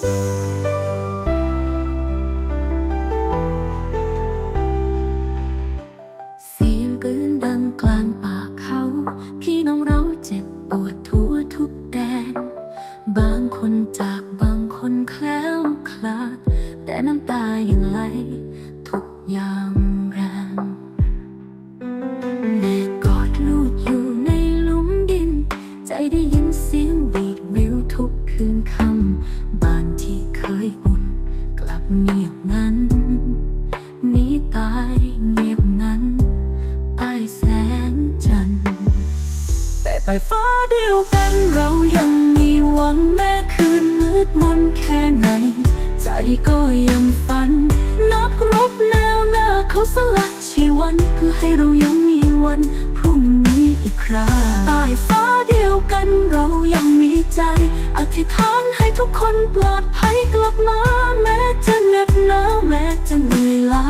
สียงปืนดังกลางป่าเขา พี่น้องเราเจ็บปวดทุกแดน บางคนจากบางคนแคล้วคลาด แต่น้ำตายังไหลทุกอย่าง สียงบีดวิวทุกคืนคำบ้านที่เคยอุ่น กลับเงียบนั้นหนีตายเงียบงันไต้แสงจันแต่ไต้ฟ้าเดียวกันเรายังมีหวังแม้คืนมืดมนแค่ไหน ใจก็ยังฝัน นับรบแนวหน้าเขาสลัดชีวันเพื่อให้เรายังมีวัน พรุ่งนี้อีกครั้งใต้ฟ้า เดียวกันเรายังมีใจ อธิษฐานให้ทุกคนปลอดภัยกลับมาแม้จะเหน็บหนาวแม้จะเหนื่อยล้า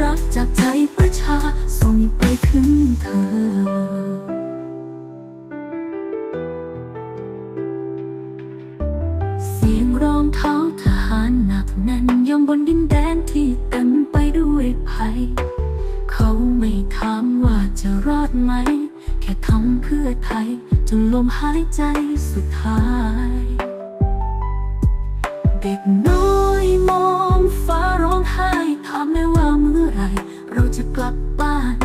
รักจากใจประชาส่งไปถึงเธอเสียงรองเท้าทหารหนักแน่นย่องบนดินแดนที่เต็มไปด้วยภัย เขาไม่ถามว่าจะรอดไหม แค่ทำเพื่อไทย นลมหายใจสุดท้าย เด็กน้อยมองฟ้าร้องไห้ถามแม่ว่าเมื่อไร เราจะกลับบ้าน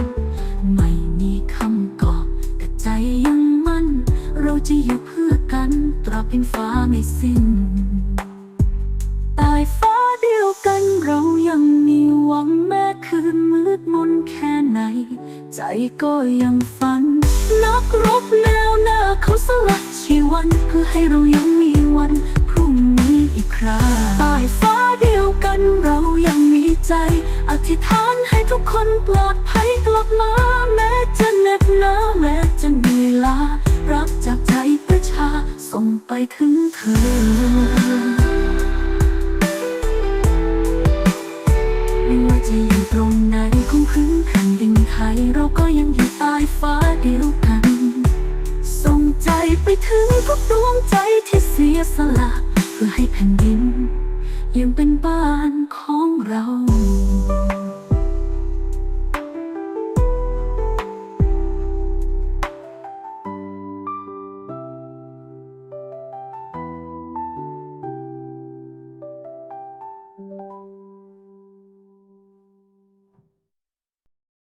ไม่มีคำตอบแต่ใจยังมั่น เราจะอยู่เพื่อกันตราบเป็นฟ้าไม่สิ้นตายฟ้าเดียวกันเรายังมีหวังแม้คืนมืดมนแค่ไหน ใจก็ยังฝัน นักรบแนวหน้าเขาสละชีวันเพื่อให้เรายังมีวันพรุ่งนี้อีกคราใตายฟ้าเดียวกันเรายังมีใจ อธิษฐานให้ทุกคนปลอดภัยกลับมาแม้จะเหน็บหนาวแม้จะเหนื่อยล้ารักจากใจประชาส่งไปถึงเธอไม่ว่าจะอยู่ตรงไหนของพื้นแผ่นดินไทยเราก็ยังอยู่ายฟ้าเดียวกัน ส่งใจไปถึงทุกดวงใจที่เสียสละ